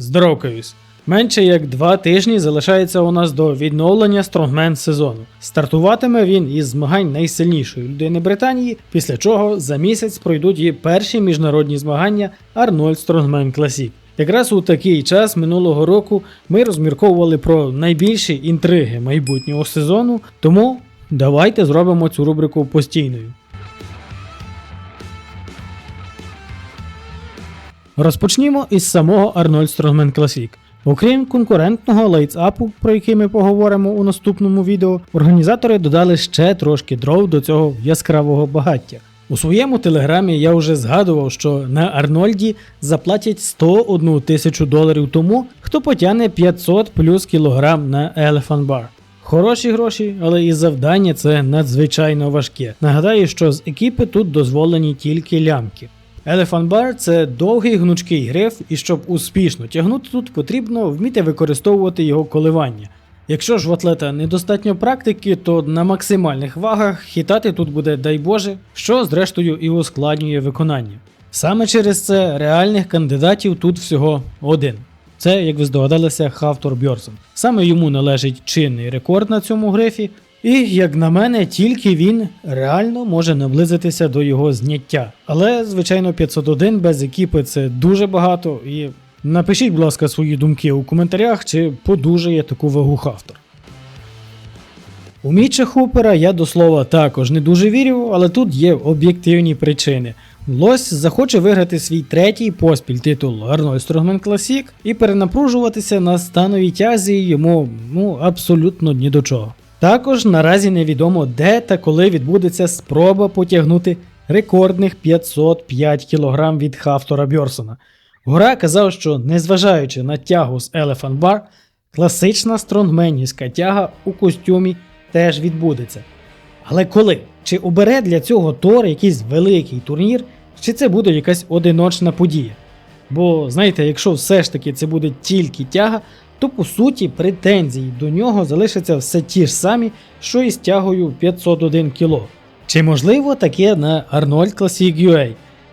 Здоровкаюсь. Менше як два тижні залишається у нас до відновлення стронгмен сезону. Стартуватиме він із змагань найсильнішої людини Британії, після чого за місяць пройдуть і перші міжнародні змагання Arnold Strongman Classic. Якраз у такий час минулого року ми розмірковували про найбільші інтриги майбутнього сезону, тому давайте зробимо цю рубрику постійною. Розпочнімо із самого Arnold Strongman Classic. Окрім конкурентного лейтсапу, про який ми поговоримо у наступному відео, організатори додали ще трошки дров до цього яскравого багаття. У своєму телеграмі я вже згадував, що на Арнольді заплатять 101 тисячу доларів тому, хто потягне 500 плюс кілограм на Elephant Bar. Хороші гроші, але і завдання це надзвичайно важке. Нагадаю, що з екіпи тут дозволені тільки лямки. Elephant Bar – це довгий гнучкий гриф, і щоб успішно тягнути тут, потрібно вміти використовувати його коливання. Якщо ж в атлета недостатньо практики, то на максимальних вагах хитати тут буде дай Боже, що зрештою і ускладнює виконання. Саме через це реальних кандидатів тут всього один. Це, як ви здогадалися, Хавтор Бьорсон. Саме йому належить чинний рекорд на цьому грифі, і, як на мене, тільки він реально може наблизитися до його зняття. Але, звичайно, 501 без екіпи це дуже багато. І напишіть, будь ласка, свої думки у коментарях, чи подужає таку вагу Хавтор. У Міча Хупера я до слова також не дуже вірю, але тут є об'єктивні причини. Лось захоче виграти свій третій поспіль титул Arnold Strongman Classic і перенапружуватися на становій тязі йому ну абсолютно ні до чого. Також наразі невідомо, де та коли відбудеться спроба потягнути рекордних 505 кг від Хафтора Бьорсона. Гора казав, що незважаючи на тягу з Elephant Bar, класична стронгменівська тяга у костюмі теж відбудеться. Але коли? Чи обере для цього Тор якийсь великий турнір, чи це буде якась одиночна подія? Бо знаєте, якщо все ж таки це буде тільки тяга, то по суті претензії до нього залишаться все ті ж самі, що і з тягою 501 кг. Чи можливо таке на Arnold Classic UA?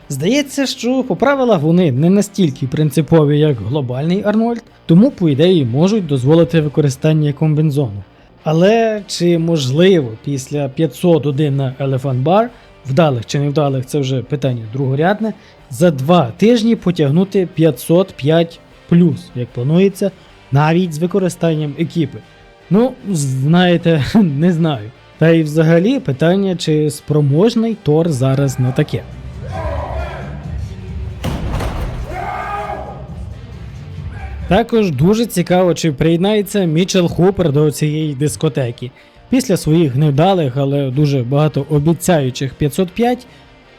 Здається, що по правилах вони не настільки принципові, як глобальний Арнольд, тому, по ідеї, можуть дозволити використання комбінзону. Але чи можливо після 501 на Elephant Bar, вдалих чи невдалих, це вже питання другорядне, за два тижні потягнути 505 плюс, як планується, навіть з використанням екіпи. Ну, знаєте, не знаю. Та й взагалі питання, чи спроможний Тор зараз на таке. Також дуже цікаво, чи приєднається Мічел Хупер до цієї дискотеки. Після своїх невдалих, але дуже багатообіцяючих 505,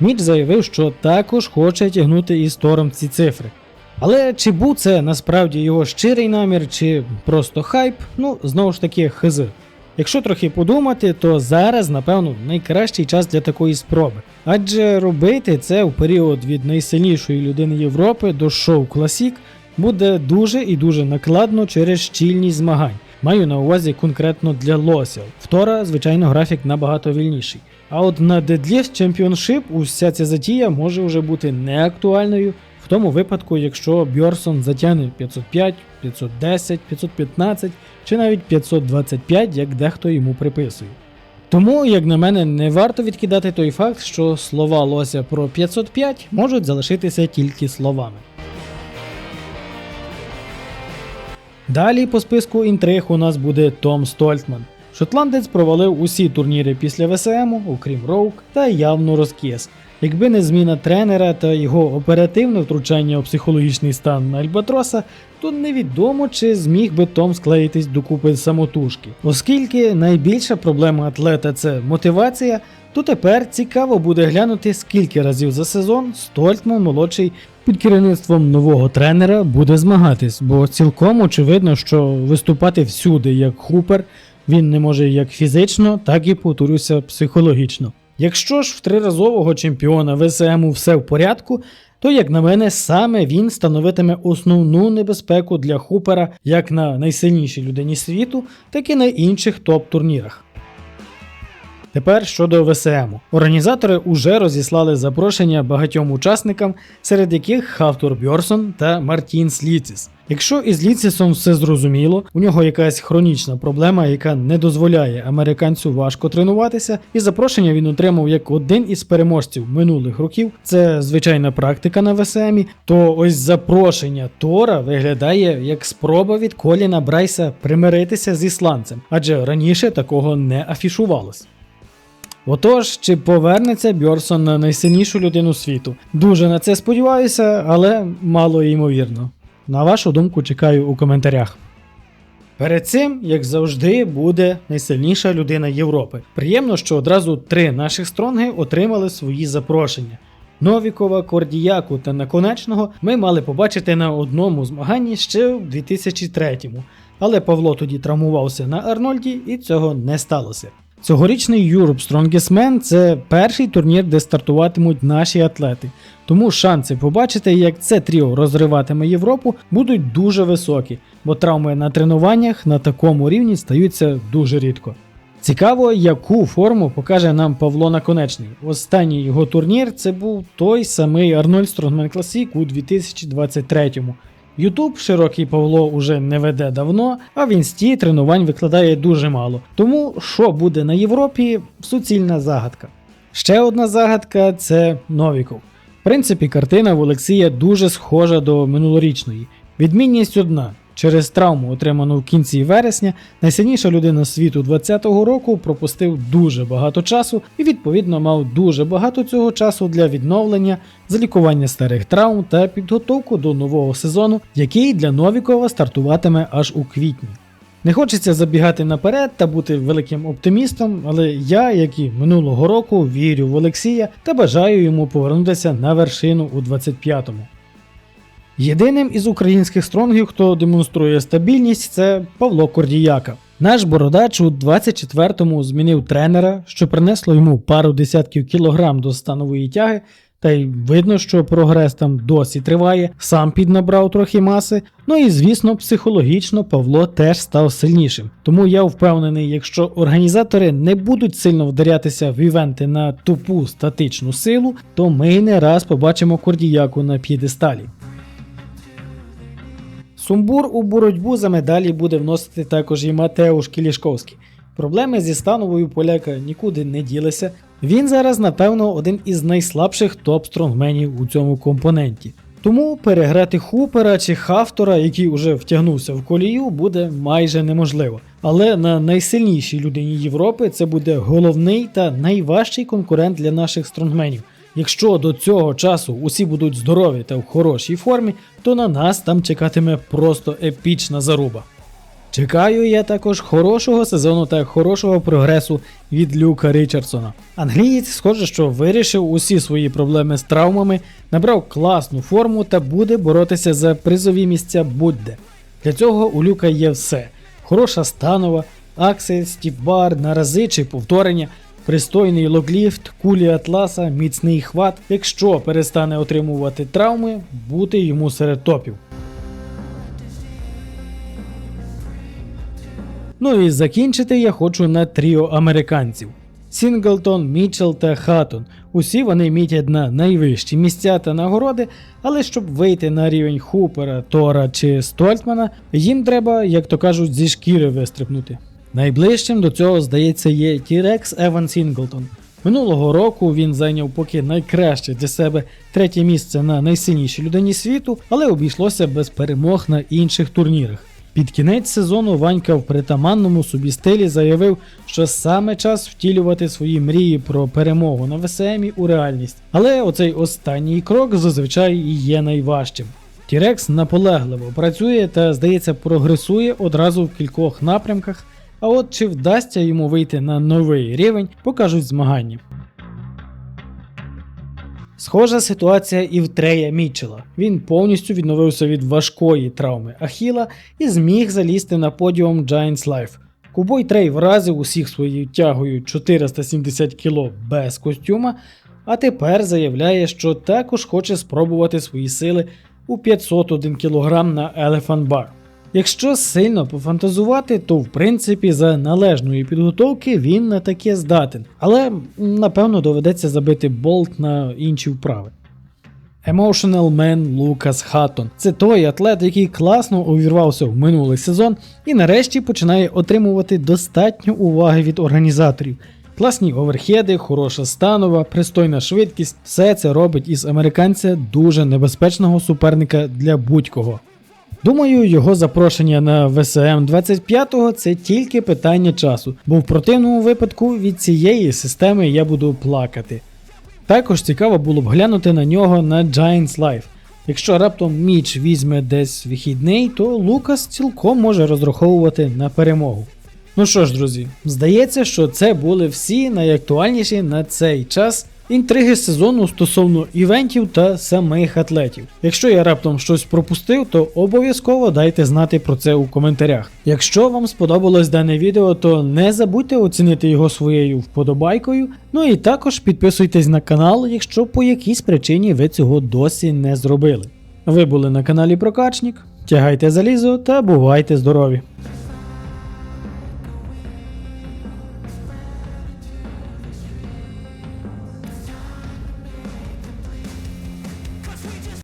Міч заявив, що також хоче тягнути із Тором ці цифри. Але чи був це насправді його щирий намір, чи просто хайп, ну знову ж таки хз. Якщо трохи подумати, то зараз, напевно, найкращий час для такої спроби. Адже робити це у період від найсильнішої людини Європи до шоу Класік буде дуже і дуже накладно через щільність змагань. Маю на увазі конкретно для лосів. Втора, звичайно, графік набагато вільніший. А от на Deadlift Championship уся ця затія може вже бути неактуальною в тому випадку, якщо Бьорсон затягне 505, 510, 515 чи навіть 525, як дехто йому приписує. Тому, як на мене, не варто відкидати той факт, що слова Лося про 505 можуть залишитися тільки словами. Далі по списку інтриг у нас буде Том Стольтман. Шотландець провалив усі турніри після ВСМ, окрім Роук, та явно розкіс. Якби не зміна тренера та його оперативне втручання у психологічний стан Альбатроса, то невідомо, чи зміг би Том склеїтись докупи самотужки. Оскільки найбільша проблема атлета це мотивація, то тепер цікаво буде глянути, скільки разів за сезон Стольтман молодший під керівництвом нового тренера буде змагатись, бо цілком очевидно, що виступати всюди як хупер він не може як фізично, так і повторюся психологічно. Якщо ж в триразового чемпіона ВСМу все в порядку, то, як на мене, саме він становитиме основну небезпеку для Хупера як на найсильнішій людині світу, так і на інших топ-турнірах. Тепер щодо ВСМ. Організатори уже розіслали запрошення багатьом учасникам, серед яких Хавтор Бьорсон та Мартін Сліціс. Якщо із Ліцісом все зрозуміло, у нього якась хронічна проблема, яка не дозволяє американцю важко тренуватися, і запрошення він отримав як один із переможців минулих років. Це звичайна практика на ВСМі. То ось запрошення Тора виглядає як спроба від Коліна Брайса примиритися з ісландцем, адже раніше такого не афішувалось. Отож, чи повернеться Бьорсон на найсильнішу людину світу? Дуже на це сподіваюся, але мало ймовірно. На вашу думку чекаю у коментарях. Перед цим, як завжди, буде найсильніша людина Європи. Приємно, що одразу три наших стронги отримали свої запрошення. Новікова, Кордіяку та Наконечного ми мали побачити на одному змаганні ще в 2003-му, але Павло тоді травмувався на Арнольді і цього не сталося. Цьогорічний Europe Strongest Man – це перший турнір, де стартуватимуть наші атлети. Тому шанси побачити, як це тріо розриватиме Європу, будуть дуже високі, бо травми на тренуваннях на такому рівні стаються дуже рідко. Цікаво, яку форму покаже нам Павло Наконечний. Останній його турнір це був той самий Арнольд Strongman Classic у 2023-му. Ютуб широкий Павло уже не веде давно, а в інсті тренувань викладає дуже мало. Тому що буде на Європі суцільна загадка. Ще одна загадка це Новіков. В принципі, картина в Олексія дуже схожа до минулорічної. Відмінність одна. Через травму, отриману в кінці вересня, найсильніша людина світу 20-го року пропустив дуже багато часу і, відповідно, мав дуже багато цього часу для відновлення, залікування старих травм та підготовку до нового сезону, який для Новікова стартуватиме аж у квітні. Не хочеться забігати наперед та бути великим оптимістом, але я, як і минулого року, вірю в Олексія та бажаю йому повернутися на вершину у 25-му. Єдиним із українських стронгів, хто демонструє стабільність, це Павло Кордіяка. Наш бородач у 24-му змінив тренера, що принесло йому пару десятків кілограм до станової тяги, та й видно, що прогрес там досі триває, сам піднабрав трохи маси. Ну і звісно, психологічно Павло теж став сильнішим. Тому я впевнений, якщо організатори не будуть сильно вдарятися в івенти на тупу статичну силу, то ми не раз побачимо Кордіяку на п'єдесталі. Сумбур у боротьбу за медалі буде вносити також і Матеуш Кілішковський. Проблеми зі становою поляка нікуди не ділися. Він зараз, напевно, один із найслабших топ-стронгменів у цьому компоненті. Тому переграти Хупера чи Хафтора, який уже втягнувся в колію, буде майже неможливо. Але на найсильнішій людині Європи це буде головний та найважчий конкурент для наших стронгменів. Якщо до цього часу усі будуть здорові та в хорошій формі, то на нас там чекатиме просто епічна заруба. Чекаю я також хорошого сезону та хорошого прогресу від Люка Річардсона. Англієць, схоже, що вирішив усі свої проблеми з травмами, набрав класну форму та буде боротися за призові місця будь-де. Для цього у Люка є все: хороша станова, аксель, стівбар, нарази чи повторення. Пристойний логліфт, кулі атласа, міцний хват. Якщо перестане отримувати травми, бути йому серед топів. Ну і закінчити я хочу на тріо американців. Сінглтон, Мітчелл та Хаттон. Усі вони мітять на найвищі місця та нагороди, але щоб вийти на рівень Хупера, Тора чи Стольтмана, їм треба, як то кажуть, зі шкіри вистрибнути. Найближчим до цього, здається, є Тірекс Еван Сінглтон. Минулого року він зайняв поки найкраще для себе третє місце на найсильнішій людині світу, але обійшлося без перемог на інших турнірах. Під кінець сезону Ванька в притаманному собі стилі заявив, що саме час втілювати свої мрії про перемогу на ВСМі у реальність. Але оцей останній крок зазвичай і є найважчим. Тірекс наполегливо працює та, здається, прогресує одразу в кількох напрямках. А от чи вдасться йому вийти на новий рівень, покажуть змагання. Схожа ситуація і в Трея Мітчела. Він повністю відновився від важкої травми Ахіла і зміг залізти на подіум Giants Life. Кубой Трей вразив усіх своєю тягою 470 кг без костюма, а тепер заявляє, що також хоче спробувати свої сили у 501 кг на Elephant Bar. Якщо сильно пофантазувати, то в принципі за належної підготовки він на таке здатен, але напевно доведеться забити болт на інші вправи. Emotional Man Лукас Хаттон це той атлет, який класно увірвався в минулий сезон і нарешті починає отримувати достатньо уваги від організаторів. Класні оверхеди, хороша станова, пристойна швидкість все це робить із американця дуже небезпечного суперника для будь-кого. Думаю, його запрошення на ВСМ 25-го це тільки питання часу, бо в противному випадку від цієї системи я буду плакати. Також цікаво було б глянути на нього на Giants Life. Якщо раптом Міч візьме десь вихідний, то Лукас цілком може розраховувати на перемогу. Ну що ж, друзі, здається, що це були всі найактуальніші на цей час інтриги сезону стосовно івентів та самих атлетів. Якщо я раптом щось пропустив, то обов'язково дайте знати про це у коментарях. Якщо вам сподобалось дане відео, то не забудьте оцінити його своєю вподобайкою. Ну і також підписуйтесь на канал, якщо по якійсь причині ви цього досі не зробили. Ви були на каналі Прокачник, тягайте залізо та бувайте здорові!